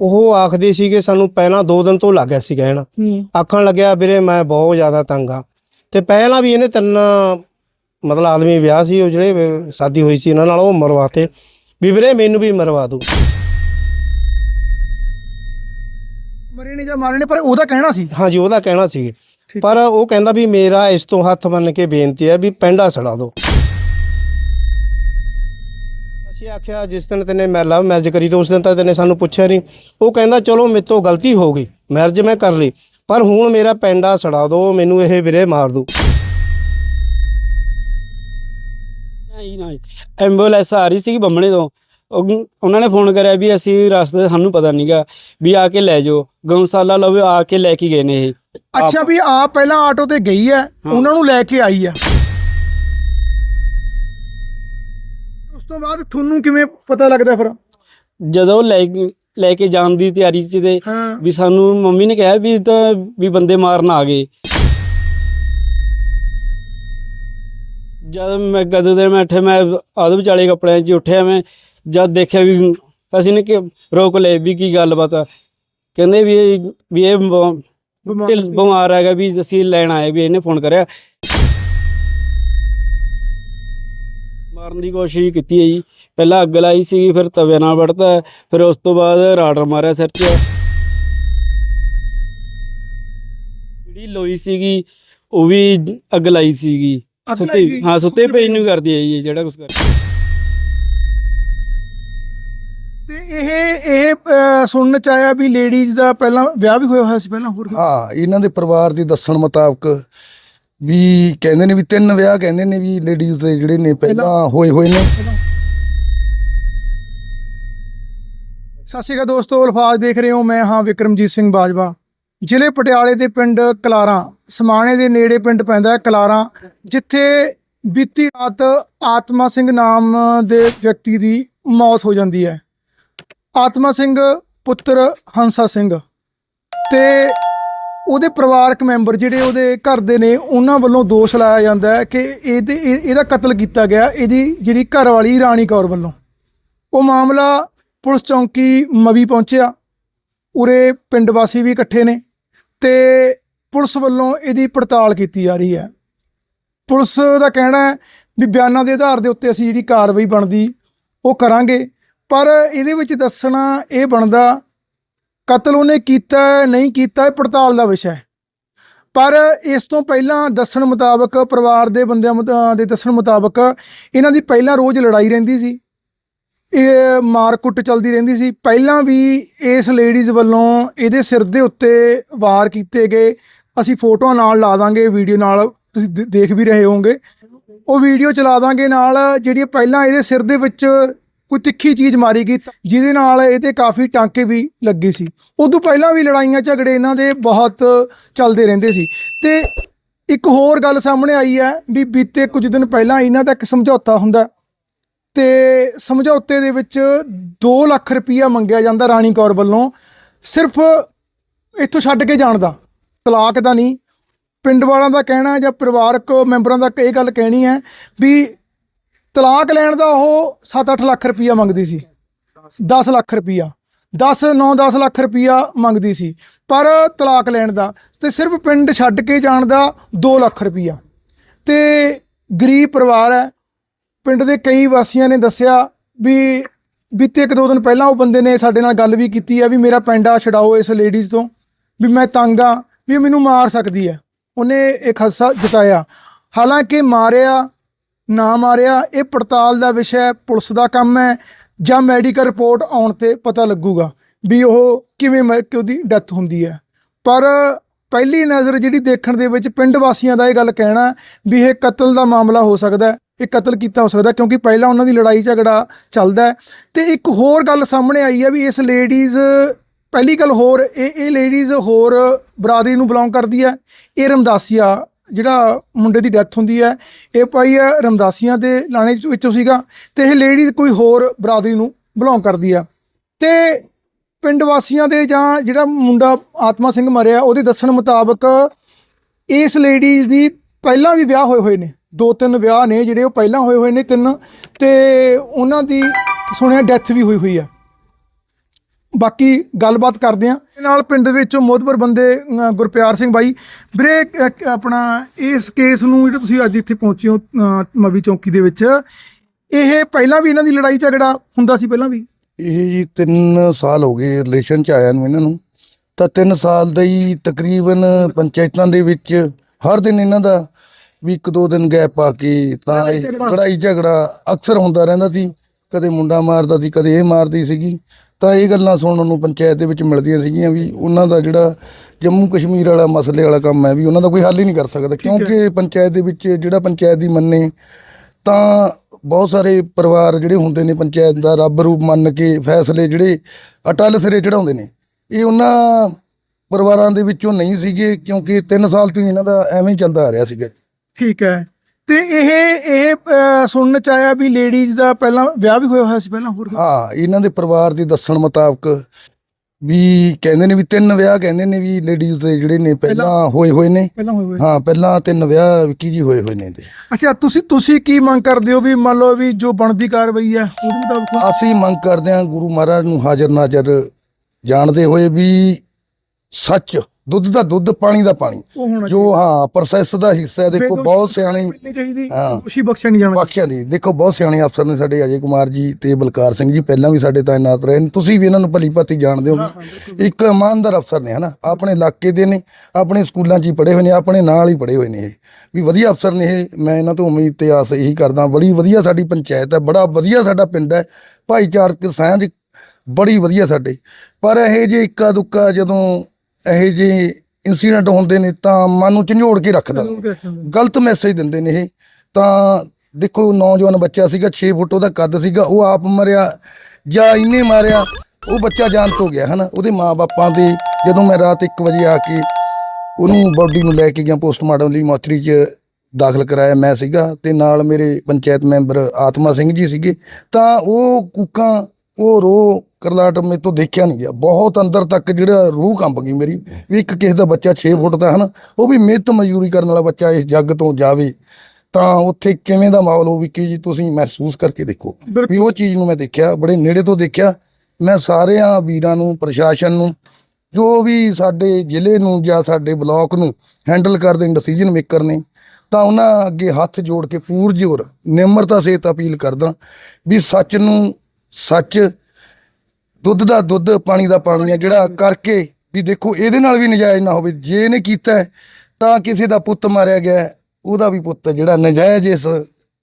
ਉਹ ਆਖਦੇ ਸੀਗੇ ਸਾਨੂੰ ਪਹਿਲਾਂ 2 ਦਿਨ ਤੋਂ ਲੱਗ ਗਿਆ ਸੀ ਕਹਿਣ। ਆਖਣ ਲੱਗਿਆ ਵੀਰੇ ਮੈਂ ਬਹੁਤ ਜ਼ਿਆਦਾ ਤੰਗ ਆ। ਤੇ ਪਹਿਲਾਂ ਵੀ ਇਹਨੇ ਤਿੰਨ ਮਤਲਬ ਆਦਮੀ ਵਿਆਹ ਸੀ ਉਹ ਜਿਹੜੇ ਸ਼ਾਦੀ ਹੋਈ ਸੀ ਇਹਨਾਂ ਨਾਲ ਉਹ ਮਰਵਾਤੇ ਵੀ ਵੀਰੇ ਮੈਨੂੰ ਵੀ ਮਰਵਾ ਦੂ ਮਰੇ ਨੇ ਜਾਂ ਮਾਰੇ ਨੇ ਪਰ ਉਹਦਾ ਕਹਿਣਾ ਸੀ। ਹਾਂਜੀ ਉਹਦਾ ਕਹਿਣਾ ਸੀ। ਪਰ ਉਹ ਕਹਿੰਦਾ ਵੀ ਮੇਰਾ ਇਸ ਤੋਂ ਹੱਥ ਬੰਨ ਕੇ ਬੇਨਤੀ ਹੈ ਵੀ ਪੈਂਡਾ ਛੜਾ ਦਿਓ। ਅਸੀਂ ਆਖਿਆ ਜਿਸ ਦਿਨ ਤੈਨੇ ਮੈਂ ਲਵ ਮੈਰਿਜ ਕਰੀ ਤਾਂ ਉਸ ਦਿਨ ਤਾਂ ਤੈਨੇ ਸਾਨੂੰ ਪੁੱਛਿਆ ਨਹੀਂ ਉਹ ਕਹਿੰਦਾ ਚਲੋ ਮੇਰੇ ਤੋਂ ਗਲਤੀ ਹੋ ਗਈ। ਮੈਰਿਜ ਮੈਂ ਕਰ ਲਈ ਪਰ ਹੁਣ ਮੇਰਾ ਪੈਂਡਾ ਛੜਾ ਦਿਓ ਮੈਨੂੰ ਇਹ ਵੀਰੇ ਮਾਰ ਦੂ। ਨਹੀਂ ਨਹੀਂ ਐਂਬੂਲੈਂਸ ਆ ਰਹੀ ਸੀ ਬੰਮਣੇ ਤੋਂ। ਉਹ- ਉਹਨਾਂ ਨੇ ਫੋਨ ਕਰਿਆ ਵੀ ਅਸੀਂ ਰਸਤੇ ਦਾ ਸਾਨੂੰ ਪਤਾ ਨਹੀਂਗਾ ਵੀ ਆ ਕੇ ਲੈ ਜਾਓ। ਗਊਸ਼ਾਲਾ ਲਵੇ ਆ ਕੇ ਲੈ ਕੇ ਗਏ ਨੇ ਇਹ। ਅੱਛਾ ਵੀ ਆ ਪਹਿਲਾਂ ਆਟੋ ਤੇ ਗਈ ਹੈ। ਉਹਨਾਂ ਨੂੰ ਲੈ ਕੇ ਆਈ ਹੈ। ਤੋਂ ਬਾਅਦ ਤੁਹਾਨੂੰ ਕਿਵੇਂ ਪਤਾ ਲੱਗਦਾ ਫਿਰ? ਜਦੋਂ ਲੈ ਲੈ ਕੇ ਜਾਣ ਦੀ ਤਿਆਰੀ ਚ ਤੇ ਹਾਂ। ਵੀ ਸਾਨੂੰ ਮੰਮੀ ਨੇ ਕਿਹਾ ਵੀ ਇਹ ਤਾਂ ਵੀ ਬੰਦੇ ਮਾਰਨ ਆ ਗਏ। ਜਦ ਮੈਂ ਗਦੋਂ ਦੇ ਮੈਂ ਉੱਠੇ ਮੈਂ ਆਦ ਵਿਚਾਲੇ ਕੱਪੜਿਆਂ 'ਚ ਉੱਠਿਆ ਮੈਂ ਜਦ ਦੇਖਿਆ ਵੀ ਅਸੀਂ ਨੇ ਕਿ ਰੋਕ ਲਏ ਵੀ ਕੀ ਗੱਲਬਾਤ ਆ। ਕਹਿੰਦੇ ਵੀ ਇਹ ਵੀ ਇਹ ਬ- ਢਿੱਲ ਬਿਮਾਰ ਹੈਗਾ ਵੀ ਅਸੀਂ ਲੈਣ ਆਏ ਵੀ ਇਹਨੇ ਫੋਨ ਕਰਿਆ। ਮਾਰਨ ਦੀ ਕੋਸ਼ਿਸ਼ ਕੀਤੀ ਹੈ ਜੀ। ਪਹਿਲਾਂ ਅੱਗ ਲਾਈ ਸੀ ਫਿਰ ਤਵੇ ਨਾਲ ਵੜਤਾ ਫਿਰ ਉਸ ਤੋਂ ਬਾਅਦ ਰਾਡਰ ਮਾਰਿਆ ਸਿਰ 'ਚ ਜਿਹੜੀ ਲੋਈ ਸੀਗੀ ਉਹ ਵੀ ਅੱਗ ਲਾਈ ਸੀਗੀ। ਅੱਗ ਸੁੱਤੇ? ਹਾਂ ਸੁੱਤੇ ਸੁੱਤੇ ਪਈ ਨੂੰ ਕਰਦੀ ਹੈ ਜੀ ਇਹ ਜਿਹੜਾ ਕੁਝ ਕਰ ਤੇ ਇਹ ਇਹ ਅਹ, ਸੁਣਨ ਚ ਆਇਆ ਵੀ ਲੇਡੀਜ਼ ਦਾ ਪਹਿਲਾਂ ਵਿਆਹ ਵੀ ਹੋਇਆ ਹੋਇਆ ਸੀ ਪਹਿਲਾਂ ਹੋਰ ਹਾਂ ਇਹਨਾਂ ਦੇ ਪਰਿਵਾਰ ਦੀ ਦੱਸਣ ਮੁਤਾਬਕ ਵੀ ਕਹਿੰਦੇ ਨੇ ਵੀ ਤਿੰਨ ਵਿਆਹ ਕਹਿੰਦੇ ਨੇ ਵੀ ਲੇਡੀਜ਼ ਦੇ ਜਿਹੜੇ ਨੇ ਪਹਿਲਾਂ ਹੋਏ ਹੋਏ ਨੇ। ਸਤਿ ਸ਼੍ਰੀ ਅਕਾਲ ਦੋਸਤੋ, ਅਲਫਾਜ਼ ਦੇਖ ਰਹੇ ਹੋ ਮੈਂ ਹਾਂ ਵਿਕਰਮਜੀਤ ਸਿੰਘ ਬਾਜਵਾ। ਜ਼ਿਲ੍ਹੇ ਪਟਿਆਲੇ ਦੇ ਪਿੰਡ ਕਲਾਰਾਂ, ਸਮਾਣੇ ਦੇ ਨੇੜੇ ਪਿੰਡ ਪੈਂਦਾ ਹੈ ਕਲਾਰਾਂ, ਜਿੱਥੇ ਬੀਤੀ ਰਾਤ ਆਤਮਾ ਸਿੰਘ ਨਾਮ ਦੇ ਵਿਅਕਤੀ ਦੀ ਮੌਤ ਹੋ ਜਾਂਦੀ ਹੈ। ਆਤਮਾ ਸਿੰਘ ਪੁੱਤਰ ਹੰਸਾ ਸਿੰਘ ਤੇ ਉਹਦੇ ਪਰਿਵਾਰਕ ਮੈਂਬਰ ਜਿਹੜੇ ਉਹਦੇ ਘਰ ਦੇ ਨੇ, ਉਹਨਾਂ ਵੱਲੋਂ ਦੋਸ਼ ਲਾਇਆ ਜਾਂਦਾ ਹੈ ਕਿ ਇਹਦੇ ਇਹ- ਇਹਦਾ ਕਤਲ ਕੀਤਾ ਗਿਆ ਇਹਦੀ ਜਿਹੜੀ ਘਰ ਵਾਲੀ ਰਾਣੀ ਕੌਰ ਵੱਲੋਂ। ਉਹ ਮਾਮਲਾ ਪੁਲਿਸ ਚੌਂਕੀ ਮਵੀ ਪਹੁੰਚਿਆ, ਉਰੇ ਪਿੰਡ ਵਾਸੀ ਵੀ ਇਕੱਠੇ ਨੇ ਤੇ ਪੁਲਿਸ ਵੱਲੋਂ ਇਹਦੀ ਪੜਤਾਲ ਕੀਤੀ ਜਾ ਰਹੀ ਹੈ। ਪੁਲਿਸ ਦਾ ਕਹਿਣਾ ਹੈ ਵੀ ਬਿਆਨਾਂ ਦੇ ਆਧਾਰ ਦੇ ਉੱਤੇ ਅਸੀਂ ਜਿਹੜੀ ਕਾਰਵਾਈ ਬਣਦੀ, ਉਹ ਕਰਾਂਗੇ, ਪਰ ਇਹਦੇ ਵਿੱਚ ਦੱਸਣਾ ਇਹ ਬਣਦਾ ਕਤਲ ਉਹਨੇ ਕੀਤਾ ਹੈ, ਨਹੀਂ ਕੀਤਾ ਇਹ ਪੜਤਾਲ ਦਾ ਵਿਸ਼ਾ ਹੈ। ਪਰ ਇਸ ਤੋਂ ਪਹਿਲਾਂ ਦੱਸਣ ਮੁਤਾਬਕ ਪਰਿਵਾਰ ਦੇ ਬੰਦਿਆਂ ਮੁਤਾ- ਦੇ ਦੱਸਣ ਮੁਤਾਬਕ ਇਹਨਾਂ ਦੀ ਪਹਿਲਾਂ ਰੋਜ਼ ਲੜਾਈ ਰਹਿੰਦੀ ਸੀ। ਇਹ ਮਾਰ ਕੁੱਟ ਚੱਲਦੀ ਰਹਿੰਦੀ ਸੀ। ਪਹਿਲਾਂ ਵੀ ਇਸ ਲੇਡੀਜ਼ ਵੱਲੋਂ ਇਹਦੇ ਸਿਰ ਦੇ ਉੱਤੇ ਵਾਰ ਕੀਤੇ ਗਏ। ਅਸੀਂ ਫੋਟੋਆਂ ਨਾਲ ਲਾ ਦਾਂਗੇ ਵੀਡੀਓ ਨਾਲ ਤੁਸੀਂ ਦੇ- ਦੇਖ ਵੀ ਰਹੇ ਹੋਵੋਗੇ। ਉਹ ਵੀਡੀਓ ਚਲਾ ਦਾਂਗੇ ਨਾਲ ਜਿਹੜੀ ਪਹਿਲਾਂ ਇਹਦੇ ਸਿਰ ਦੇ ਵਿੱਚ ਕੋਈ ਤਿੱਖੀ ਚੀਜ਼ ਮਾਰੀ ਗਈ ਜਿਹਦੇ ਨਾਲ ਇਹਦੇ ਕਾਫੀ ਟਾਂਕੇ ਵੀ ਲੱਗੇ ਸੀ। ਉਦੋਂ ਪਹਿਲਾਂ ਵੀ ਲੜਾਈਆਂ ਝਗੜੇ ਇਹਨਾਂ ਦੇ ਬਹੁਤ ਚੱਲਦੇ ਰਹਿੰਦੇ ਸੀ। ਤੇ ਇੱਕ ਹੋਰ ਗੱਲ ਸਾਹਮਣੇ ਆਈ ਹੈ ਵੀ ਬੀਤੇ ਕੁਝ ਦਿਨ ਪਹਿਲਾਂ ਇਹਨਾਂ ਦਾ ਇੱਕ ਸਮਝੌਤਾ ਹੁੰਦਾ ਹੈ। ਤੇ ਸਮਝੌਤੇ ਦੇ ਵਿੱਚ 2 ਲੱਖ ਰੁਪਈਆ ਮੰਗਿਆ ਜਾਂਦਾ ਰਾਣੀ ਕੌਰ ਵੱਲੋਂ ਸਿਰਫ ਇੱਥੋਂ ਛੱਡ ਕੇ ਜਾਣ ਦਾ। ਤਲਾਕ ਦਾ ਨਹੀਂ। ਪਿੰਡ ਵਾਲਿਆਂ ਦਾ ਕਹਿਣਾ ਜਾਂ ਪਰਿਵਾਰਕ ਮੈਂਬਰਾਂ ਦਾ ਇਹ ਗੱਲ ਕਹਿਣੀ ਹੈ ਵੀ ਤਲਾਕ ਲੈਣ ਦਾ ਉਹ 7-8 ਲੱਖ ਰੁਪਈਆ ਮੰਗਦੀ ਸੀ। 10 ਲੱਖ ਰੁਪਈਆ। 10 9-10 ਲੱਖ ਰੁਪਈਆ ਮੰਗਦੀ ਸੀ। ਪਰ ਤਲਾਕ ਲੈਣ ਦਾ ਤੇ ਸਿਰਫ ਪਿੰਡ ਛੱਡ ਕੇ ਜਾਣ ਦਾ 2 ਲੱਖ ਰੁਪਈਆ। ਤੇ ਗਰੀਬ ਪਰਿਵਾਰ ਹੈ। ਪਿੰਡ ਦੇ ਕਈ ਵਾਸੀਆਂ ਨੇ ਦੱਸਿਆ ਵੀ ਬੀਤੇ ਇੱਕ ਦੋ ਦਿਨ ਪਹਿਲਾਂ ਉਹ ਬੰਦੇ ਨੇ ਸਾਡੇ ਨਾਲ ਗੱਲ ਵੀ ਕੀਤੀ ਹੈ ਵੀ ਮੇਰਾ ਪੈਂਡਾ ਛਡਾਓ ਇਸ ਲੇਡੀਜ਼ ਤੋਂ। ਵੀ ਮੈਂ ਤੰਗ ਆ, ਵੀ ਮੈਨੂੰ ਮਾਰ ਸਕਦੀ ਹੈ। ਉਹਨੇ ਇਹ ਖਦਸ਼ਾ ਜਤਾਇਆ। ਹਾਲਾਂਕਿ ਮਾਰਿਆ ਨਾ ਮਾਰਿਆ। ਇਹ ਪੜਤਾਲ ਦਾ ਵਿਸ਼ਾ ਹੈ, ਪੁਲਿਸ ਦਾ ਕੰਮ ਹੈ ਜਾਂ ਮੈਡੀਕਲ ਰਿਪੋਰਟ ਆਉਣ ਤੇ ਪਤਾ ਲੱਗੂਗਾ ਵੀ ਉਹ ਕਿਵੇਂ ਮਰ ਕੇ ਉਹਦੀ ਡੈਥ ਹੁੰਦੀ ਹੈ। ਪਰ ਪਹਿਲੀ ਨਜ਼ਰ ਜਿਹੜੀ ਦੇਖਣ ਦੇ ਵਿੱਚ ਪਿੰਡ ਵਾਸੀਆਂ ਦਾ ਇਹ ਗੱਲ ਕਹਿਣਾ ਵੀ ਇਹ ਕਤਲ ਦਾ ਮਾਮਲਾ ਹੋ ਸਕਦਾ ਇਹ ਕਤਲ ਕੀਤਾ ਹੋ ਸਕਦਾ ਕਿਉਂਕਿ ਪਹਿਲਾਂ ਉਹਨਾਂ ਦੀ ਲੜਾਈ ਝਗੜਾ ਚੱਲਦਾ ਹੈ। ਤੇ ਇੱਕ ਹੋਰ ਗੱਲ ਸਾਹਮਣੇ ਆਈ ਹੈ ਵੀ ਇਸ ਲੇਡੀਜ਼ ਪਹਿਲੀ ਗੱਲ ਹੋਰ, ਇਹ ਇਹ ਲੇਡੀਜ਼ ਹੋਰ ਬਰਾਦਰੀ ਨੂੰ ਬਿਲੋਂਗ ਕਰਦੀ ਹੈ, ਇਹ ਰਮਦਾਸੀਆ ਜਿਹੜਾ ਮੁੰਡੇ ਦੀ ਡੈਥ ਹੁੰਦੀ ਹੈ, ਇਹ ਭਾਈ ਹੈ ਰਮਦਾਸੀਆਂ ਦੇ ਲਾਣੇ ਵਿੱਚੋਂ ਸੀਗਾ ਤੇ ਇਹ ਲੇਡੀਜ਼ ਕੋਈ ਹੋਰ ਬਰਾਦਰੀ ਨੂੰ ਬਿਲੋਂਗ ਕਰਦੀ ਆ। ਤੇ ਪਿੰਡ ਵਾਸੀਆਂ ਦੇ ਜਾਂ ਜਿਹੜਾ ਮੁੰਡਾ ਆਤਮਾ ਸਿੰਘ ਮਰਿਆ, ਉਹਦੇ ਦੱਸਣ ਮੁਤਾਬਕ ਇਸ ਲੇਡੀਜ਼ ਦੀ ਪਹਿਲਾਂ ਵੀ ਵਿਆਹ ਹੋਏ ਹੋਏ ਨੇ। ਦੋ ਤਿੰਨ ਵਿਆਹ ਨੇ ਜਿਹੜੇ ਉਹ ਪਹਿਲਾਂ ਹੋਏ ਹੋਏ ਨੇ ਤਿੰਨ ਤੇ ਉਹਨਾਂ ਦੀ ਸੁਣਿਆ ਡੈਥ ਵੀ ਹੋਈ ਹੋਈ ਆ। ਬਾਕੀ ਗੱਲਬਾਤ ਕਰਦੇ ਆ ਨਾਲ ਪਿੰਡ ਦੇ ਵਿੱਚੋਂ ਮੋਦਬਰ ਬੰਦੇ ਗੁਰਪਿਆਰ ਸਿੰਘ ਬਾਈ। ਵੀਰੇ ਆਪਣਾ ਇਸ ਕੇਸ ਨੂੰ ਜਿਹੜਾ ਤੁਸੀਂ ਅੱਜ ਇੱਥੇ ਪਹੁੰਚੇ ਹੋ ਮਵੀ ਚੌਂਕੀ ਦੇ ਵਿੱਚ ਇਹ ਪਹਿਲਾਂ ਵੀ ਇਹਨਾਂ ਦੀ ਲੜਾਈ ਝਗੜਾ ਹੁੰਦਾ ਸੀ ਪਹਿਲਾਂ ਵੀ? ਇਹ ਜੀ 3 ਸਾਲ ਹੋ ਗਏ ਰਿਲੇਸ਼ਨ ਚ ਆਇਆ ਨੂੰ ਇਹਨਾਂ ਨੂੰ। ਤਾਂ 3 ਸਾਲ ਦਾ ਹੀ ਤਕਰੀਬਨ ਪੰਚਾਇਤਾਂ ਦੇ ਵਿੱਚ ਹਰ ਦਿਨ ਇਹਨਾਂ ਦਾ ਵੀ ਇੱਕ ਦੋ ਦਿਨ ਗੈਪ ਪਾ ਕੇ ਤਾਂ ਇਹ। ਲੜਾਈ ਝਗੜਾ ਅਕਸਰ ਹੁੰਦਾ ਰਹਿੰਦਾ ਸੀ। ਕਦੇ ਮੁੰਡਾ ਮਾਰਦਾ ਸੀ ਕਦੇ ਇਹ ਮਾਰਦੀ ਸੀਗੀ। ਤਾਂ ਇਹ ਗੱਲਾਂ ਸੁਣਨ ਨੂੰ ਪੰਚਾਇਤ ਦੇ ਵਿੱਚ ਮਿਲਦੀਆਂ ਸੀਗੀਆਂ ਵੀ ਉਹਨਾਂ ਦਾ ਜਿਹੜਾ ਜੰਮੂ ਕਸ਼ਮੀਰ ਵਾਲਾ ਮਸਲੇ ਵਾਲਾ ਕੰਮ ਹੈ ਵੀ ਉਹਨਾਂ ਦਾ ਕੋਈ ਹੱਲ ਹੀ ਨਹੀਂ ਕਰ ਸਕਦਾ। ਕਿਉਂਕਿ ਪੰਚਾਇਤ ਦੇ ਵਿੱਚ ਜਿਹੜਾ ਪੰਚਾਇਤ ਦੀ ਮੰਨੇ ਤਾਂ ਬਹੁਤ ਸਾਰੇ ਪਰਿਵਾਰ ਜਿਹੜੇ ਹੁੰਦੇ ਨੇ ਪੰਚਾਇਤ ਦਾ ਰੱਬ ਰੂਪ ਮੰਨ ਕੇ ਫੈਸਲੇ ਜਿਹੜੇ ਅਟਲ ਸਿਰੇ ਚੜਾਉਂਦੇ ਨੇ ਇਹ ਉਹਨਾਂ ਪਰਿਵਾਰਾਂ ਦੇ ਵਿੱਚੋਂ ਨਹੀਂ ਸੀਗੇ ਕਿਉਂਕਿ 3 ਸਾਲ ਤੋਂ ਇਹਨਾਂ ਦਾ ਐਵੇਂ ਚੱਲਦਾ ਆ ਰਿਹਾ ਸੀਗਾ। ਠੀਕ ਹੈ। ਤੇ ਇਹ ਇਹ ਸੁਣਨ ਚ ਆਇਆ ਵੀ ਲੇਡੀਜ਼ ਦਾ ਪਹਿਲਾਂ ਵਿਆਹ ਵੀ ਹੋਇਆ ਹੋਇਆ ਸੀ ਪਹਿਲਾਂ ਹੋਰ ਹਾਂ ਇਹਨਾਂ ਦੇ ਪਰਿਵਾਰ ਦੇ ਦੱਸਣ ਮੁਤਾਬਕ ਵੀ ਕਹਿੰਦੇ ਨੇ ਵੀ ਤਿੰਨ ਵਿਆਹ ਕਹਿੰਦੇ ਨੇ ਵੀ ਲੇਡੀਜ਼ ਦੇ ਜਿਹੜੇ ਨੇ ਪਹਿਲਾਂ ਹੋਏ ਹੋਏ ਨੇ। ਪਹਿਲਾਂ ਹਾਂ ਪਹਿਲਾਂ ਤਿੰਨ ਵਿਆਹ ਵਿੱਕੀ ਜੀ ਹੋਏ ਹੋਏ ਨੇ ਇਹਦੇ। ਅੱਛਾ ਤੁਸੀਂ ਤੁਸੀਂ ਕੀ ਮੰਗ ਕਰਦੇ ਹੋ ਵੀ ਮੰਨ ਲਓ ਵੀ ਜੋ ਬਣਦੀ ਕਾਰਵਾਈ ਹੈ ਉਹਦੇ ਮੁਤਾਬਕ ਅਸੀਂ ਮੰਗ ਕਰਦੇ ਹਾਂ ਗੁਰੂ ਮਹਾਰਾਜ ਨੂੰ ਹਾਜ਼ਰ ਨਾਜ਼ਰ ਜਾਣਦੇ ਹੋਏ ਵੀ ਸੱਚ ਦੁੱਧ ਦਾ ਦੁੱਧ ਪਾਣੀ ਦਾ ਪਾਣੀ। ਜੋ ਹਾਂ ਪ੍ਰੋਸੈਸ ਦਾ ਹਿੱਸਾ ਹੈ। ਦੇਖੋ ਬਹੁਤ ਸਿਆਣੇ। ਖੁਸ਼ੀ ਬਖਸ਼ਿਆ ਨਹੀਂ ਜਾਣਾ। ਬਖਸ਼ਿਆ ਦੀ ਦੇਖੋ ਬਹੁਤ ਸਿਆਣੇ ਅਫਸਰ ਨੇ ਸਾਡੇ ਅਜੇ ਕੁਮਾਰ ਜੀ ਤੇ ਬਲਕਾਰ ਸਿੰਘ ਜੀ। ਪਹਿਲਾਂ ਵੀ ਸਾਡੇ ਤਾਇਨਾਤ ਰਹੇ ਨੇ। ਤੁਸੀਂ ਵੀ ਇਹਨਾਂ ਨੂੰ ਭਲੀ ਭਾਤੀ ਜਾਣਦੇ ਹੋ ਇੱਕ ਇਮਾਨਦਾਰ ਅਫਸਰ ਨੇ ਹਨਾ? ਆਪਣੇ ਇਲਾਕੇ ਦੇ ਨੇ ਆਪਣੇ ਸਕੂਲਾਂ 'ਚ ਹੀ ਪੜ੍ਹੇ ਹੋਏ ਨੇ ਆਪਣੇ ਨਾਲ ਹੀ ਪੜ੍ਹੇ ਹੋਏ ਨੇ ਇਹ। ਵੀ ਵਧੀਆ ਅਫਸਰ ਨੇ ਇਹ। ਮੈਂ ਇਹਨਾਂ ਤੋਂ ਉਮੀਦ ਤੇ ਆਸ ਇਹੀ ਕਰਦਾ ਬੜੀ ਵਧੀਆ ਸਾਡੀ ਪੰਚਾਇਤ ਹੈ ਬੜਾ ਵਧੀਆ ਸਾਡਾ ਪਿੰਡ ਹੈ। ਭਾਈਚਾਰਕ ਸਾਂਝ ਬੜੀ ਵਧੀਆ ਸਾਡੇ। ਪਰ ਇਹ ਜੇ ਇੱਕਾ ਦੁੱਕਾ ਜਦੋਂ ਇਹ ਜੇ ਇਨਸੀਡੈਂਟ ਹੁੰਦੇ ਨੇ ਤਾਂ ਮਨ ਨੂੰ ਝੰਜੋੜ ਕੇ ਰੱਖ ਦਿੰਦੇ ਗਲਤ ਮੈਸੇਜ ਦਿੰਦੇ ਨੇ ਇਹ। ਤਾਂ ਦੇਖੋ ਨੌਜਵਾਨ ਬੱਚਾ ਸੀਗਾ 6 ਫੁੱਟ ਉਹਦਾ ਕੱਦ ਸੀਗਾ ਉਹ ਆਪ ਮਰਿਆ ਜਾਂ ਇਹਨੇ ਮਾਰਿਆ ਉਹ ਬੱਚਾ ਜਾਨ ਤੋਂ ਗਿਆ ਹਨਾ। ਉਹਦੇ ਮਾਪਿਆਂ ਦੇ ਜਦੋਂ ਮੈਂ ਰਾਤ 1 ਵਜੇ ਆ ਕੇ ਉਹਨੂੰ ਬੋਡੀ ਨੂੰ ਲੈ ਕੇ ਗਿਆ ਪੋਸਟਮਾਰਟਮ ਲਈ ਮੋਚਰੀ 'ਚ ਦਾਖਲ ਕਰਾਇਆ ਮੈਂ ਸੀਗਾ ਤੇ ਨਾਲ ਮੇਰੇ ਪੰਚਾਇਤ ਮੈਂਬਰ ਆਤਮਾ ਸਿੰਘ ਜੀ ਸੀਗੇ ਤਾਂ ਉਹ ਕੂਕਾਂ ਉਹ ਰੋ ਕਰਲਾਟ ਮੇਰੇ ਤੋਂ ਦੇਖਿਆ ਨਹੀਂ ਗਿਆ। ਬਹੁਤ ਅੰਦਰ ਤੱਕ ਜਿਹੜਾ ਰੂਹ ਕੰਬ ਗਈ ਮੇਰੀ। ਵੀ ਇੱਕ ਕਿਸੇ ਦਾ ਬੱਚਾ 6 ਫੁੱਟ ਦਾ ਹਨਾ, ਉਹ ਵੀ ਮਿਹਨਤ ਮਜ਼ਦੂਰੀ ਕਰਨ ਵਾਲਾ ਬੱਚਾ ਇਸ ਜੱਗ ਤੋਂ ਜਾਵੇ, ਤਾਂ ਉੱਥੇ ਕਿਵੇਂ ਦਾ ਮਾਹੌਲ ਹੋਵੇ ਕਿ ਜੀ, ਤੁਸੀਂ ਮਹਿਸੂਸ ਕਰਕੇ ਦੇਖੋ। ਵੀ ਉਹ ਚੀਜ਼ ਨੂੰ ਮੈਂ ਦੇਖਿਆ, ਬੜੇ ਨੇੜੇ ਤੋਂ ਦੇਖਿਆ। ਮੈਂ ਸਾਰਿਆਂ ਵੀਰਾਂ ਨੂੰ, ਪ੍ਰਸ਼ਾਸਨ ਨੂੰ, ਜੋ ਵੀ ਸਾਡੇ ਜ਼ਿਲ੍ਹੇ ਨੂੰ ਜਾਂ ਸਾਡੇ ਬਲਾਕ ਨੂੰ ਹੈਂਡਲ ਕਰਦੇ ਡਿਸੀਜਨ ਮੇਕਰ ਨੇ, ਤਾਂ ਉਹਨਾਂ ਅੱਗੇ ਹੱਥ ਜੋੜ ਕੇ ਪੂਰ ਜ਼ੋਰ ਨਿਮਰਤਾ ਸਹਿਤ ਅਪੀਲ ਕਰਦਾ ਵੀ ਸੱਚ ਨੂੰ ਸੱਚ ਦੁੱਧ ਦਾ ਦੁੱਧ ਪਾਣੀ ਦਾ ਪਾਣੀ ਹੈ ਜਿਹੜਾ ਕਰਕੇ ਵੀ ਦੇਖੋ ਇਹਦੇ ਨਾਲ ਵੀ ਨਜਾਇਜ਼ ਨਾ ਹੋਵੇ। ਜੇ ਇਹਨੇ ਕੀਤਾ ਤਾਂ ਕਿਸੇ ਦਾ ਪੁੱਤ ਮਾਰਿਆ ਗਿਆ ਉਹਦਾ ਵੀ ਪੁੱਤ ਜਿਹੜਾ ਨਜਾਇਜ਼ ਇਸ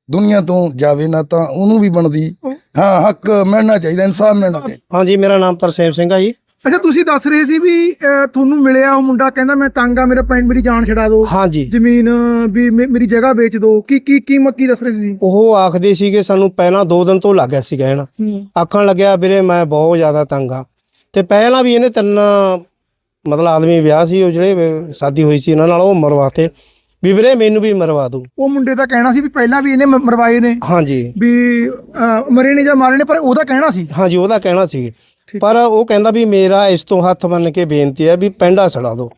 ਦੁਨੀਆ ਤੋਂ ਜਾਵੇ ਨਾ ਤਾਂ ਉਹਨੂੰ ਵੀ ਬਣਦੀ ਹਾਂ ਹੱਕ ਮਿਲਣਾ ਚਾਹੀਦਾ ਇਨਸਾਫ ਮਿਲਣਾ ਚਾਹੀਦਾ। ਹਾਂਜੀ ਮੇਰਾ ਨਾਮ ਤਰਸੇਮ ਸਿੰਘ ਆ ਜੀ। ਅੱਛਾ ਤੁਸੀਂ ਦੱਸ ਰਹੇ ਸੀ ਵੀ ਤੁਹਾਨੂੰ ਮਿਲਿਆ ਉਹ ਮੁੰਡਾ ਕਹਿੰਦਾ ਮੈਂ ਤੰਗ ਆ ਮੇਰਾ ਪਿੰਡ ਮੇਰੀ ਜਾਨ ਛਡਾ ਦਿਓ। ਹਾਂਜੀ। ਜ਼ਮੀਨ ਵੀ ਮੇ- ਮੇਰੀ ਜਗ੍ਹਾ ਵੇਚ ਦਿਓ। ਕੀ ਕੀ ਕੀ ਮੱਕੀ ਦੱਸ ਰਹੇ ਸੀ? ਉਹ ਆਖਦੇ ਸੀਗੇ ਸਾਨੂੰ ਪਹਿਲਾਂ 2 ਦਿਨ ਤੋਂ ਲੱਗ ਗਿਆ ਸੀ ਕਹਿਣ। ਹੂੰ। ਆਖਣ ਲੱਗਿਆ ਵੀਰੇ ਮੈਂ ਬਹੁਤ ਜ਼ਿਆਦਾ ਤੰਗ ਆ। ਤੇ ਪਹਿਲਾਂ ਵੀ ਇਹਨੇ ਤਿੰਨ ਮਤਲਬ ਆਦਮੀ ਵਿਆਹ ਸੀ ਉਹ ਜਿਹੜੇ ਸ਼ਾਦੀ ਹੋਈ ਸੀ ਇਹਨਾਂ ਨਾਲ ਉਹ ਮਰਵਾਤੇ ਵੀ ਵੀਰੇ ਮੈਨੂੰ ਵੀ ਮਰਵਾ ਦੂ ਉਹ ਮੁੰਡੇ ਦਾ ਕਹਿਣਾ ਸੀ ਵੀ ਪਹਿਲਾਂ ਵੀ ਇਹਨੇ ਮ- ਮਰਵਾਏ ਨੇ। ਹਾਂਜੀ। ਵੀ ਮਰੇ ਨੇ ਜਾਂ ਮਾਰੇ ਨੇ ਪਰ ਉਹਦਾ ਕਹਿਣਾ ਸੀ। ਹਾਂਜੀ ਉਹਦਾ ਕਹਿਣਾ ਸੀ। ਪਰ ਉਹ ਕਹਿੰਦਾ ਵੀ ਮੇਰਾ ਇਸ ਤੋਂ ਹੱਥ ਬੰਨ ਕੇ ਬੇਨਤੀ ਹੈ ਵੀ ਪੈਂਡਾ ਸੜਾ ਦਿਓ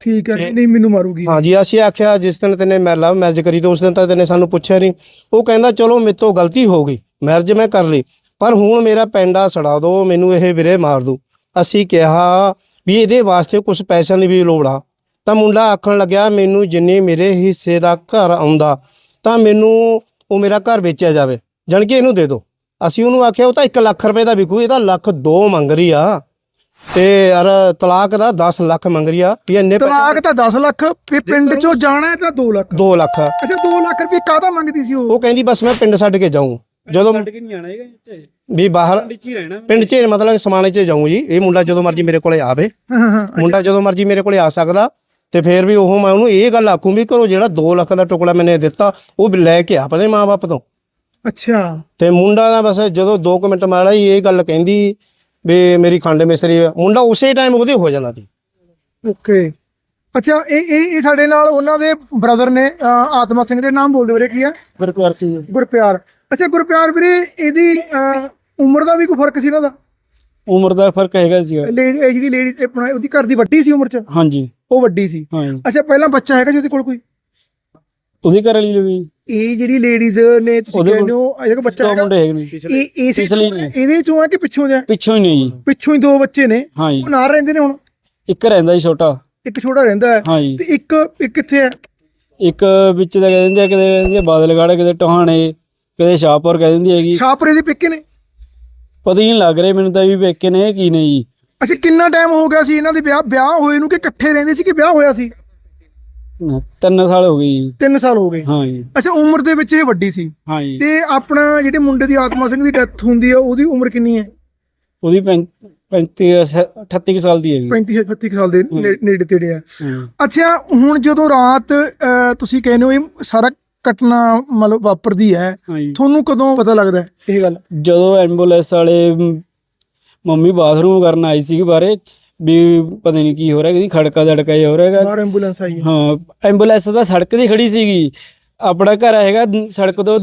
ਠੀਕ ਹੈ ਨਹੀਂ ਮੈਨੂੰ ਮਾਰੂਗੀ। ਹਾਂਜੀ ਅਸੀਂ ਆਖਿਆ ਜਿਸ ਦਿਨ ਤੈਨੇ ਮੈਂ ਲਵ ਮੈਰਿਜ ਕਰੀ ਤੇ ਉਸ ਦਿਨ ਤਾਂ ਤੈਨੇ ਸਾਨੂੰ ਪੁੱਛਿਆ ਨਹੀਂ। ਉਹ ਕਹਿੰਦਾ ਚਲੋ ਮੇਰੇ ਤੋਂ ਗਲਤੀ ਹੋ ਗਈ। ਮੈਰਿਜ ਮੈਂ ਕਰ ਲਈ। ਪਰ ਹੁਣ ਮੇਰਾ ਪੈਂਡਾ ਸੜਾ ਦਿਓ ਮੈਨੂੰ ਇਹ ਵੀਰੇ ਮਾਰ ਦੂ। ਅਸੀਂ ਕਿਹਾ ਵੀ ਇਹਦੇ ਵਾਸਤੇ ਕੁਝ ਪੈਸਿਆਂ ਦੀ ਵੀ ਲੋੜ ਆ। ਤਾਂ ਮੁੰਡਾ ਆਖਣ ਲੱਗਿਆ ਮੈਨੂੰ ਜਿੰਨੇ ਮੇਰੇ ਹਿੱਸੇ ਦਾ ਘਰ ਆਉਂਦਾ ਤਾਂ ਮੈਨੂੰ ਉਹ ਮੇਰਾ ਘਰ ਵੇਚਿਆ ਜਾਵੇ। ਜਾਣੀ ਕਿ ਇਹਨੂੰ ਦੇ ਦਿਓ ਅਸੀਂ ਉਹਨੂੰ ਆਖਿਆ ਉਹ ਤਾਂ 1 ਲੱਖ ਰੁਪਏ ਦਾ ਵਿਕੂ ਇਹ ਤਾਂ ਲੱਖ ਦੋ ਮੰਗ ਰਹੀ ਆ। ਤੇ ਯਾਰ ਤਲਾਕ ਦਾ 10 ਲੱਖ ਮੰਗ ਰਹੀ ਆ ਵੀ ਇੰਨੇ ਤਲਾਕ ਤਾਂ 10 ਲੱਖ ਵੀ ਪਿੰਡ ਚੋਂ ਜਾਣਾ ਹੈ ਤਾਂ 2 ਲੱਖ। 2 ਲੱਖ। ਅੱਛਾ 2 ਲੱਖ ਰੁਪਏ ਕਾਹਦਾ ਮੰਗਦੀ ਸੀ ਉਹ? ਉਹ ਕਹਿੰਦੀ ਬਸ ਮੈਂ ਪਿੰਡ ਛੱਡ ਕੇ ਜਾਊਂ। ਜਦੋਂ ਛੱਡ ਕੇ ਨਹੀਂ ਆਣਾ ਹੈਗਾ ਇੱਥੇ। ਵੀ ਬਾਹਰ ਪਿੰਡ 'ਚ ਹੀ ਰਹਿਣਾ ਪਿੰਡ 'ਚ ਮਤਲਬ ਸਮਾਣੇ 'ਚ ਜਾਊਂ ਜੀ। ਇਹ ਮੁੰਡਾ ਜਦੋਂ ਮਰਜ਼ੀ ਮੇਰੇ ਕੋਲੇ ਆਵੇ। ਮੁੰਡਾ ਜਦੋਂ ਮਰਜ਼ੀ ਮੇਰੇ ਕੋਲੇ ਆ ਸਕਦਾ। ਤੇ ਫੇਰ ਵੀ ਉਹ ਮੈਂ ਉਹਨੂੰ ਇਹ ਗੱਲ ਆਖੂੰ ਵੀ ਘਰੋਂ ਜਿਹੜਾ 2 ਲੱਖ ਦਾ ਟੁਕੜਾ ਮੈਨੇ ਦਿੱਤਾ ਉਹ ਵੀ ਲੈ ਕੇ ਆ ਆਪਣੇ ਮਾਪੇ ਤੋਂ। ਅੱਛਾ। ਤੇ ਮੁੰਡਾ ਦਾ ਬਸ ਜਦੋਂ 2 ਮਿੰਟ ਹੀ ਇਹ ਗੱਲ ਕਹਿੰਦੀ ਵੀ ਮੇਰੀ ਖੰਡ ਮਿਸਰੀ ਆ। ਮੁੰਡਾ ਉਸੇ ਟਾਈਮ ਉਹਦੇ ਹੋ ਜਾਂਦਾ ਸੀ। ਓਕੇ। ਅੱਛਾ ਇਹ ਇਹ ਇਹ ਸਾਡੇ ਨਾਲ ਉਹਨਾਂ ਦੇ ਬ੍ਰਦਰ ਨੇ ਆਤਮਾ ਸਿੰਘ ਦੇ ਨਾਮ ਬੋਲਦੇ ਵੀਰੇ ਕੀ ਹੈ ਗੁਰਪ੍ਰੀਤ ਸਿੰਘ। ਗੁਰਪਿਆਰ। ਅੱਛਾ ਗੁਰਪਿਆਰ ਵੀਰੇ ਇਹਦੀ ਉਮਰ ਦਾ ਵੀ ਕੋਈ ਫ਼ਰਕ ਸੀ ਇਹਨਾਂ ਦਾ? ਉਮਰ ਦਾ ਫ਼ਰਕ ਹੈਗਾ ਸੀਗਾ ਲੇਡੀ ਇਹ ਜਿਹੜੀ ਲੇਡੀ ਆਪਣਾ ਉਹਦੀ ਘਰ ਦੀ ਵੱਡੀ ਸੀ ਉਮਰ ਚ? ਹਾਂਜੀ। ਉਹ ਵੱਡੀ ਸੀ। ਹਾਂਜੀ। ਅੱਛਾ ਪਹਿਲਾਂ ਬੱਚਾ ਹੈਗਾ ਸੀ ਉਹਦੇ ਕੋਲ ਕੋਈ? ਉਹਦੀ ਘਰ ਵਾਲੀ ਨੂੰ ਵੀ ਇਹ ਜਿਹੜੀ ਲੇਡੀਜ਼ ਨੇ ਤੁਸੀਂ ਉਹਦੇ ਕਹਿੰਦੇ ਹੋ ਇਹਦਾ ਕੋਈ ਬੱਚਾ ਦੋ ਹੈਗਾ। ਮੁੰਡੇ ਹੈਗੇ ਨੇ। ਇਹ ਇਸ ਪਿਛਲੀ ਨੇ। ਇਹਦੇ ਚੋਂ ਆ ਕਿ ਪਿੱਛੋਂ ਜਾ? ਪਿੱਛੋਂ ਹੀ ਨਹੀਂ ਜੀ। ਪਿੱਛੋਂ ਹੀ ਦੋ ਬੱਚੇ ਨੇ। ਹਾਂ ਜੀ। ਉਹ ਨਾਲ ਰਹਿੰਦੇ ਨੇ ਹੁਣ? ਇੱਕ ਰਹਿੰਦਾ ਜੀ ਛੋਟਾ। ਇੱਕ ਛੋਟਾ ਰਹਿੰਦਾ ਹੈ। ਹਾਂ ਜੀ। ਤੇ ਇੱਕ ਇੱਕ ਕਿੱਥੇ ਹੈ? ਇੱਕ ਵਿੱਚ ਦਾ ਕਹਿ ਦਿੰਦੇ ਆ ਕਿਤੇ ਕਹਿੰਦੀ ਆ ਬਾਦਲਗੜ੍ਹ ਕਿਤੇ ਟਹਾਣੇ ਕਿਤੇ ਸ਼ਾਹਪੁਰ ਕਹਿ ਦਿੰਦੀ ਹੈਗੀ। ਛਾਪਰੇ ਦੇ ਪਿੱਕੇ ਨੇ? ਪਤਾ ਹੀ ਨਹੀਂ ਲੱਗ ਰਿਹਾ ਮੈਨੂੰ ਤਾਂ ਵੀ ਵੇਖੇ ਨੇ ਇਹ ਕੀ ਨੇ ਜੀ। ਅੱਛਾ ਕਿੰਨਾ ਟਾਈਮ ਹੋ ਗਿਆ ਸੀ ਇਹਨਾਂ ਦੇ ਵਿਆਹ ਵਿਆਹ ਹੋਏ ਨੂੰ ਕਿ ਇਕੱਠੇ ਰਹਿੰਦੇ ਸੀ ਕਿ ਵਿਆਹ ਹੋਇਆ ਸੀ? ਤਿੰਨ ਸਾਲ ਹੋ ਗਏ ਜੀ। 3 ਸਾਲ ਹੋ ਗਏ। ਹਾਂ ਜੀ। ਅੱਛਾ ਉਮਰ ਦੇ ਵਿੱਚ ਇਹ ਵੱਡੀ ਸੀ। ਹਾਂ ਜੀ। ਤੇ ਆਪਣਾ ਜਿਹੜੇ ਮੁੰਡੇ ਦੀ ਆਤਮਾ ਸਿੰਘ ਦੀ ਡੈਥ ਹੁੰਦੀ ਆ ਉਹਦੀ ਉਮਰ ਕਿੰਨੀ ਹੈ? ਉਹਦੀ 35 38 ਸਾਲ ਦੀ ਹੈਗੀ। 35 36 ਸਾਲ ਦੇ ਨੇੜੇ ਤੇੜੇ ਆ। ਅੱਛਾ ਹੁਣ ਜਦੋਂ ਰਾਤ ਤੁਸੀਂ ਕਹਿੰਦੇ ਹੋ ਇਹ ਸਾਰਾ ਘਟਨਾ ਮਤਲਬ ਵਾਪਰਦੀ ਹੈ ਤੁਹਾਨੂੰ ਕਦੋਂ ਪਤਾ ਲੱਗਦਾ ਇਹ ਗੱਲ? ਜਦੋਂ ਐਂਬੂਲੈਂਸ ਵਾਲੇ ਮੰਮੀ ਬਾਥਰੂਮ ਕਰਨ ਆਈ ਸੀ ਬਾਰੇ ਵੀ ਪਤਾ ਨਹੀਂ ਕੀ ਹੋ ਰਿਹਾ ਕਿ ਖੜਕਾ ਦੜਕਾ ਹੋ ਰਿਹਾ ਹੈਗਾ। ਬਾਹਰ ਐਂਬੂਲੈਂਸ ਆਈ ਹੈ। ਹਾਂ ਐਂਬੂਲੈਂਸ ਤਾਂ ਸੜਕ ਦੀ ਖੜੀ ਸੀਗੀ। ਆਪਣਾ ਘਰ ਹੈਗਾ ਸੜਕ ਤੋਂ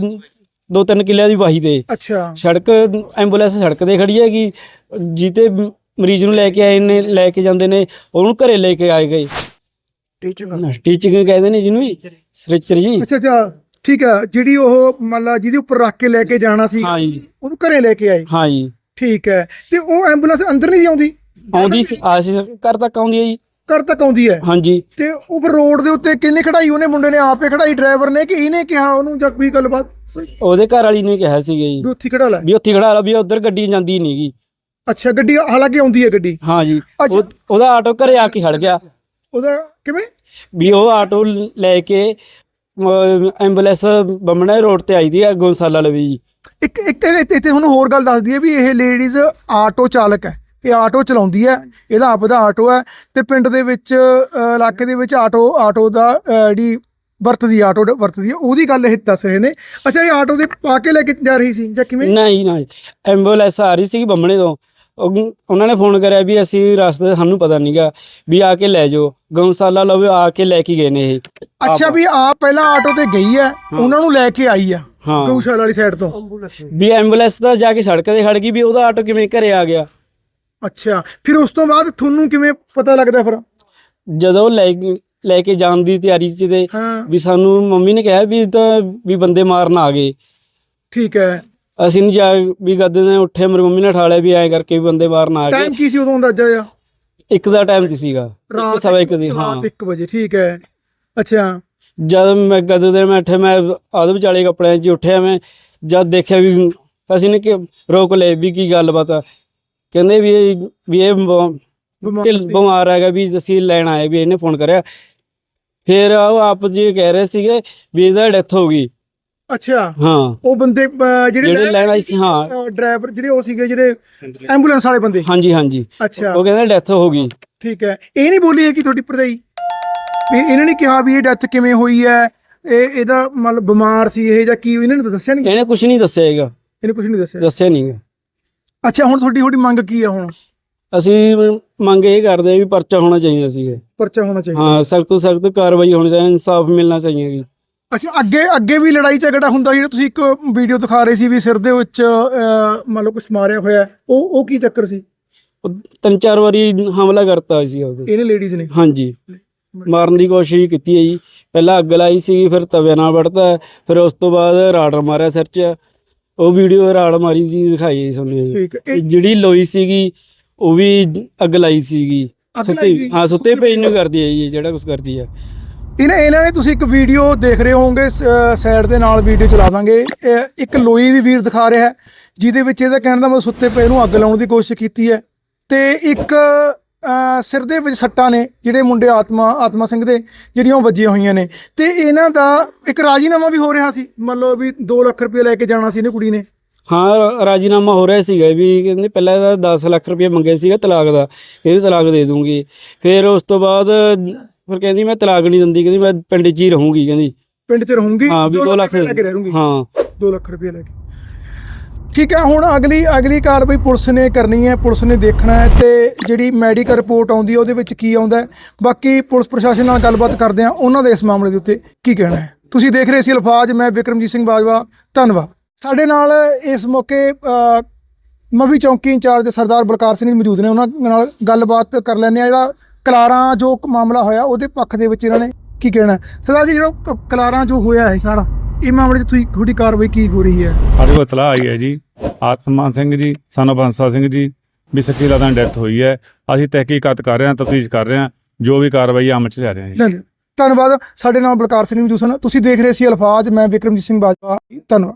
ਦੋ ਤਿੰਨ ਕਿੱਲਿਆਂ ਦੀ ਵਾਹੀ ਤੇ। ਅੱਛਾ। ਸੜਕ ਐਂਬੂਲੈਂਸ ਸੜਕ ਤੇ ਖੜੀ ਹੈਗੀ। ਜਿੱਤੇ ਮਰੀਜ਼ ਨੂੰ ਲੈ ਕੇ ਆਏ ਨੇ ਲੈ ਕੇ ਜਾਂਦੇ ਨੇ ਉਹਨੂੰ ਘਰੇ ਲੈ ਕੇ ਆਏ ਗਏ। ਟੀਚਰ ਟੀਚਿੰਗ ਕਹਿੰਦੇ ਨੇ ਜਿਹਨੂੰ ਸ੍ਰਿਚਰ ਜੀ। ਅੱਛਾ ਅੱਛਾ ਠੀਕ ਹੈ ਜਿਹੜੀ ਉਹ ਮੰਨ ਲਾ ਜਿਹਦੇ ਉੱਪਰ ਰੱਖ ਕੇ ਲੈ ਕੇ ਜਾਣਾ ਸੀ ਹਾਂ ਜੀ। ਉਹਨੂੰ ਘਰੇ ਲੈ ਕੇ ਆਏ। ਹਾਂ ਜੀ। ਠੀਕ ਹੈ। ਤੇ ਉਹ ਐਂਬੂਲੈਂਸ ਅੰਦਰ ਨਹੀਂ ਆਉਂਦੀ? ਆਉਂਦੀ ਸੀ ਆ ਸੀ ਘਰ ਤੱਕ ਆਉਂਦੀ ਹੈ ਜੀ। ਘਰ ਤੱਕ ਆਉਂਦੀ ਹੈ? ਹਾਂਜੀ। ਤੇ ਉਹ ਫਿਰ ਰੋਡ ਦੇ ਉੱਤੇ ਕਿੰਨੇ ਖੜਾਈ ਉਹਨੇ ਮੁੰਡੇ ਨੇ ਆਪੇ ਖੜਾਈ ਡਰਾਈਵਰ ਨੇ ਕਿ ਇਹਨੇ ਕਿਹਾ ਉਹਨੂੰ ਜਾਂ ਕੋਈ ਗੱਲਬਾਤ? ਉਹਦੇ ਘਰ ਵਾਲੀ ਨੇ ਕਿਹਾ ਸੀਗਾ ਜੀ। ਵੀ ਉੱਥੇ ਖੜਾ ਲੈ। ਵੀ ਉੱਥੇ ਖੜਾ ਲਾ ਵੀ ਉਧਰ ਗੱਡੀ ਜਾਂਦੀ ਨਹੀਂ ਗੀ। ਅੱਛਾ ਗੱਡੀ ਹਾਲਾਂਕਿ ਆਉਂਦੀ ਹੈ ਗੱਡੀ। ਹਾਂ ਜੀ। ਅੱਛਾ। ਉਹ- ਉਹਦਾ ਆਟੋ ਘਰੇ ਆ ਕੇ ਖੜ ਗਿਆ। ਉਹਦਾ ਕਿਵੇਂ? ਵੀ ਉਹ ਆਟੋ ਲੈ ਕੇ ਐਂਬੂਲੈਂਸ ਬੰਮਣਾ ਰੋਡ ਤੇ ਆਈ ਦੀ ਆ ਗੋਸਾਲਾ ਲਵੀ ਜੀ ਇੱਕ ਇੱਕ ਇੱਥੇ ਤੁਹਾਨੂੰ ਹੋਰ ਗੱਲ ਦੱਸ ਦਈਏ ਵੀ ਇਹ ਲੇਡੀਜ਼ ਆਟੋ ਚਾਲਕ ਹੈ। ਇਹ ਆਟੋ ਚਲਾਉਂਦੀ ਹੈ ਇਹਦਾ ਆਪ ਦਾ ਆਟੋ ਹੈ ਤੇ ਪਿੰਡ ਦੇ ਵਿੱਚ ਇਲਾਕੇ ਦੇ ਵਿੱਚ ਆਟੋ ਆਟੋ ਦਾ ਜਿਹੜੀ ਵਰਤਦੀ ਆਟੋ ਵਰਤਦੀ ਹੈ ਉਹਦੀ ਗੱਲ ਇਹ ਦੱਸ ਰਹੇ ਨੇ। ਅੱਛਾ ਇਹ ਆਟੋ ਦੇ ਪਾ ਕੇ ਲੈ ਕੇ ਜਾ ਰਹੀ ਸੀ ਜਾਂ ਕਿਵੇਂ? ਨਹੀਂ ਨਹੀਂ। ਐਂਬੂਲੈਂਸ ਆ ਰਹੀ ਸੀ ਬੰਮਣੇ ਤੋਂ। ਉਹ- ਉਹਨਾਂ ਨੇ ਫੋਨ ਕਰਿਆ ਵੀ ਅਸੀਂ ਰਸਤੇ ਸਾਨੂੰ ਪਤਾ ਨਹੀਂਗਾ ਵੀ ਆ ਕੇ ਲੈ ਜਾਓ। ਗਊਸ਼ਾਲਾ ਲਵੇ ਆ ਕੇ ਲੈ ਕੇ ਗਏ ਨੇ ਇਹ। ਅੱਛਾ। ਵੀ ਆਪ ਪਹਿਲਾਂ ਆਟੋ ਤੇ ਗਈ ਹੈ ਉਹਨਾਂ ਨੂੰ ਲੈ ਕੇ ਆਈ ਆ ਹਾਂ। ਗਊਸ਼ਾਲਾ ਵਾਲੀ ਸਾਈਡ ਤੋਂ। ਵੀ ਐਂਬੂਲੈਂਸ ਤਾਂ ਜਾ ਕੇ ਸੜਕ ਤੇ ਖੜ ਗਈ ਵੀ ਉਹਦਾ ਆਟੋ ਕਿਵੇਂ ਘਰੇ ਆ ਗਿਆ? ਅੱਛਾ ਫਿਰ ਉਸ ਤੋਂ ਬਾਅਦ ਤੁਹਾਨੂੰ ਕਿਵੇਂ ਪਤਾ ਲੱਗਦਾ ਫਿਰ? ਜਦੋਂ ਲੈ ਲੈ ਕੇ ਜਾਣ ਦੀ ਤਿਆਰੀ ਚ ਤੇ ਹਾਂ। ਵੀ ਸਾਨੂੰ ਮੰਮੀ ਨੇ ਕਿਹਾ ਵੀ ਇਹ ਤਾਂ ਵੀ ਬੰਦੇ ਮਾਰਨ ਆ ਗਏ। ਠੀਕ ਹੈ। ਅਸੀਂ ਨਹੀਂ ਜਾ ਵੀ ਗੱਦੇ ਨੇ ਉੱਠੇ ਮੇਰੀ ਮੰਮੀ ਨੇ ਠਾਲਿਆ ਵੀ ਐਂ ਕਰਕੇ ਵੀ ਬੰਦੇ ਮਾਰਨ ਆ ਟਾਈਮ ਗਏ ਕੀ ਸੀ ਉਦੋਂ ਅੰਦਾਜ਼ਾ ਆ ਇੱਕ ਦਾ ਟਾਈਮ ਸੀਗਾ। ਇੱਕ ਸਵਾ ਇੱਕ ਦੀ ਹਾਂ। ਰਾਤ 1 ਵਜੇ ਠੀਕ ਹੈ। ਅੱਛਾ। ਜਦ ਮੈਂ ਗੱਦੇ ਦੇ ਮੈਂ ਉੱਠੇ ਮੈਂ ਆਦ ਵਿਚਾਲੇ ਕੱਪੜਿਆਂ 'ਚ ਉੱਠਿਆ ਮੈਂ ਜਦ ਦੇਖਿਆ ਵੀ ਅਸੀਂ ਨੇ ਕਿ ਰੋਕ ਲਏ ਵੀ ਕੀ ਗੱਲਬਾਤ ਆ। ਕਹਿੰਦੇ ਵੀ ਇਹ ਵੀ ਇਹ ਬ- ਬਿਮਾਰ ਢਿੱਲ ਸੀ। ਬਿਮਾਰ ਹੈਗਾ ਵੀ ਅਸੀਂ ਲੈਣ ਆਏ ਵੀ ਇਹਨੇ ਫੋਨ ਕਰਿਆ। ਫਿਰ ਉਹ ਆਪ ਜੀ ਕਹਿ ਰਹੇ ਸੀਗੇ ਵੀ ਇਹਦਾ ਡੈਥ ਹੋ ਗਈ। ਅੱਛਾ। ਹਾਂ। ਉਹ ਬੰਦੇ ਅਹ, ਜਿਹੜੇ ਜਿਹੜੇ ਲੈਣ ਆਏ ਸੀ ਹਾਂ। ਡਰਾਈਵਰ ਜਿਹੜੇ ਉਹ ਸੀਗੇ ਜਿਹੜੇ ਐਂਬੂਲੈਂਸ ਵਾਲੇ ਬੰਦੇ। ਹਾਂਜੀ ਹਾਂਜੀ। ਅੱਛਾ। ਉਹ ਕਹਿੰਦੇ ਡੈਥ ਹੋ ਗਈ। ਠੀਕ ਹੈ। ਇਹ ਨਹੀਂ ਬੋਲੀ ਹੈ ਕਿ ਤੁਹਾਡੀ ਭਰਜਾਈ? ਵੀ ਇਹਨਾਂ ਨੇ ਕਿਹਾ ਵੀ ਇਹ ਡੈਥ ਕਿਵੇਂ ਹੋਈ ਹੈ? ਇਹ ਇਹਦਾ ਮਤਲਬ ਬਿਮਾਰ ਸੀ ਇਹ ਜਾਂ ਕੀ ਇਹਨਾਂ ਨੇ ਤਾਂ ਦੱਸਿਆ ਨਹੀਂ? ਇਹਨੇ ਕੁਝ ਨਹੀਂ ਦੱਸਿਆ ਹੈਗਾ। ਇਹਨੇ ਕੁਝ ਨਹੀਂ ਦੱਸਿਆ। ਦੱਸਿਆ ਨਹੀਂ ਅੱਛਾ ਹੁਣ ਤੁਹਾਡੀ ਤੁਹਾਡੀ ਮੰਗ ਕੀ ਹੈ ਹੁਣ? ਅਸੀਂ ਮੰਗ ਇਹ ਕਰਦੇ ਆ ਵੀ ਪਰਚਾ ਹੋਣਾ ਚਾਹੀਦਾ ਸੀਗਾ। ਪਰਚਾ ਹੋਣਾ ਚਾਹੀਦਾ। ਹਾਂ ਸਖਤ ਤੋਂ ਸਖਤ ਕਾਰਵਾਈ ਹੋਣੀ ਚਾਹੀਦੀ ਇਨਸਾਫ ਮਿਲਣਾ ਚਾਹੀਦਾ ਜੀ। ਅੱਛਾ ਅੱਗੇ ਅੱਗੇ ਵੀ ਲੜਾਈ ਝਗੜਾ ਹੁੰਦਾ ਜਿਹੜਾ ਤੁਸੀਂ ਇੱਕ ਵੀਡੀਓ ਦਿਖਾ ਰਹੇ ਸੀ ਵੀ ਸਿਰ ਦੇ ਵਿੱਚ ਅਹ, ਮੰਨ ਲਓ ਕੁਝ ਮਾਰਿਆ ਹੋਇਆ ਹੈ। ਉਹ ਉਹ ਕੀ ਚੱਕਰ ਸੀ? ਉਹ ਤਿੰਨ ਚਾਰ ਵਾਰੀ ਹਮਲਾ ਕਰਤਾ ਸੀ ਉਸ ਇਹਨੇ ਲੇਡੀਜ਼ ਨੇ? ਹਾਂਜੀ। ਮਾਰਨ ਦੀ ਕੋਸ਼ਿਸ਼ ਕੀਤੀ ਹੈ ਜੀ। ਪਹਿਲਾਂ ਅੱਗ ਲਾਈ ਸੀ ਫਿਰ ਤਵੇ ਨਾਲ ਵੜਤਾ ਫਿਰ ਉਸ ਤੋਂ ਬਾਅਦ ਰਾੜ ਮਾਰਿਆ ਸਿਰ 'ਚ। ਉਹ ਵੀਡੀਓ ਰਾੜ ਮਾਰੀ ਦੀ ਦਿਖਾਈ ਹੈ ਸਾਨੂੰ। ਠੀਕ ਹੈ। ਇਹ ਜਿਹੜੀ ਲੋਈ ਸੀਗੀ ਉਹ ਵੀ ਅੱਗ ਲਾਈ ਸੀਗੀ। ਅੱਗ ਲਾਈ ਸੀ? ਸੁੱਤੇ ਹਾਂ ਸੁੱਤੇ ਪੇਜ ਨੂੰ ਕਰਦੀ ਹੈ ਜੀ ਇਹ ਜਿਹੜਾ ਕੁਝ ਕਰਦੀ ਹੈ। ਇਹਨਾਂ ਇਹਨਾਂ ਨੇ ਤੁਸੀਂ ਇੱਕ ਵੀਡੀਓ ਦੇਖ ਰਹੇ ਹੋਵੋਗੇ ਸਾਈਡ ਦੇ ਨਾਲ ਵੀਡੀਓ ਚਲਾ ਦਾਂਗੇ। ਇਹ ਇੱਕ ਲੋਈ ਵੀ ਵੀਰ ਦਿਖਾ ਰਿਹਾ ਹੈ ਜਿਹਦੇ ਵਿੱਚ ਇਹਦਾ ਕਹਿਣ ਦਾ ਮਤਲਬ ਸੁੱਤੇ ਪਏ ਨੂੰ ਅੱਗ ਲਾਉਣ ਦੀ ਕੋਸ਼ਿਸ਼ ਕੀਤੀ ਹੈ। ਤੇ ਇੱਕ ਸਿਰ ਦੇ ਵਿੱਚ ਸੱਟਾਂ ਨੇ ਜਿਹੜੇ ਮੁੰਡੇ ਆਤਮਾ ਆਤਮਾ ਸਿੰਘ ਦੇ ਜਿਹੜੀਆਂ ਵੱਜੀਆਂ ਹੋਈਆਂ ਨੇ। ਤੇ ਇਹਨਾਂ ਦਾ ਇੱਕ ਰਾਜੀਨਾਮਾ ਵੀ ਹੋ ਰਿਹਾ ਸੀ। ਮੰਨ ਲਓ ਵੀ 2 ਲੱਖ ਰੁਪਏ ਲੈ ਕੇ ਜਾਣਾ ਸੀ ਇਹਨੇ ਕੁੜੀ ਨੇ। ਹਾਂ ਰਾਜੀਨਾਮਾ ਹੋ ਰਿਹਾ ਸੀਗਾ ਵੀ ਕਹਿੰਦੇ ਪਹਿਲਾਂ ਇਹਦਾ 10 ਲੱਖ ਰੁਪਏ ਮੰਗੇ ਸੀਗਾ ਤਲਾਕ ਦਾ ਇਹਦੀ ਤਲਾਕ ਦੇ ਦੂੰਗੀ। ਫਿਰ ਉਸ ਤੋਂ ਬਾਅਦ ਫਿਰ ਕਹਿੰਦੀ ਮੈਂ ਤਲਾਕ ਨਹੀਂ ਦਿੰਦੀ ਕਹਿੰਦੀ ਮੈਂ ਪਿੰਡ 'ਚ ਹੀ ਰਹੂੰਗੀ ਕਹਿੰਦੀ। ਪਿੰਡ 'ਚ ਰਹੂੰਗੀ ਹਾਂ ਵੀ ਦੋ 2 ਲੱਖ ਲੈ ਕੇ ਰਹੂੰਗੀ ਹਾਂ। 2 ਲੱਖ ਰੁਪਏ ਲੈ ਕੇ। ਠੀਕ ਹੈ ਹੁਣ ਅਗਲੀ ਅਗਲੀ ਕਾਰਵਾਈ ਪੁਲਿਸ ਨੇ ਕਰਨੀ ਹੈ ਪੁਲਿਸ ਨੇ ਦੇਖਣਾ ਹੈ ਤੇ ਜਿਹੜੀ ਮੈਡੀਕਲ ਰਿਪੋਰਟ ਆਉਂਦੀ ਹੈ ਉਹਦੇ ਵਿੱਚ ਕੀ ਆਉਂਦਾ ਬਾਕੀ ਪੁਲਿਸ ਪ੍ਰਸ਼ਾਸਨ ਨਾਲ ਗੱਲਬਾਤ ਕਰਦੇ ਆ ਉਹਨਾਂ ਦੇ ਇਸ ਮਾਮਲੇ ਦੇ ਉੱਤੇ ਕੀ ਕਹਿਣਾ ਹੈ। ਤੁਸੀਂ ਦੇਖ ਰਹੇ ਸੀ ਅਲਫਾਜ਼ ਮੈਂ ਵਿਕਰਮਜੀਤ ਸਿੰਘ ਬਾਜਵਾ ਧੰਨਵਾਦ। ਸਾਡੇ ਨਾਲ ਇਸ ਮੌਕੇ ਅ, ਮਵੀ ਚੌਂਕੀ ਇੰਚਾਰਜ ਸਰਦਾਰ ਬਲਕਾਰ ਸਿੰਘ ਮੌਜੂਦ ਨੇ ਉਹਨਾਂ ਨਾਲ ਗੱਲਬਾਤ ਕਰ ਲੈਂਦੇ ਆ ਜਿਹੜਾ ਕਲਾਰਾਂ ਜੋ ਮਾਮਲਾ ਹੋਇਆ ਉਹਦੇ ਪੱਖ ਦੇ ਵਿੱਚ ਇਹਨਾਂ ਨੇ ਕੀ ਕਹਿਣਾ ਸਰਦਾਰ ਜੀ ਜਿਹੜਾ ਕ- ਕਲਾਰਾਂ ਜੋ ਹੋਇਆ ਹੈ ਸਾਰਾ ਇਹ ਮਾਮਲੇ 'ਚ ਤੁਸੀਂ ਤੁਹਾਡੀ ਕਾਰਵਾਈ ਕੀ ਹੋ ਰਹੀ ਹੈ? ਸਾਡੇ ਕੋਲ ਇਤਲਾਹ ਆਈ ਹੈ ਜੀ ਆਤਮਾਨ ਸਿੰਘ ਜੀ ਸਾਨੂੰ ਬੰਸਾ ਸਿੰਘ ਜੀ ਵੀ ਸੱਚੀ ਲਾਦਾਂ ਡੈਥ ਹੋਈ ਹੈ। ਅਸੀਂ ਤਹਿਕੀਕਾਤ ਕਰ ਰਹੇ ਹਾਂ ਤਫਤੀਸ਼ ਕਰ ਰਹੇ ਹਾਂ ਜੋ ਵੀ ਕਾਰਵਾਈ ਅਮਲ ਚ ਲਿਆ ਰਹੇ ਹਾਂ ਜੀ। ਲੈ ਲਿਓ। ਧੰਨਵਾਦ। ਸਾਡੇ ਨਾਲ ਬਲਕਾਰ ਸਿੰਘ ਮੌਜੂਦ ਸਨ। ਤੁਸੀਂ ਦੇਖ ਰਹੇ ਸੀ ਅਲਫਾਜ਼ ਮੈਂ ਵਿਕਰਮਜੀਤ ਸਿੰਘ ਬਾਜਵਾ। ਧੰਨਵਾਦ।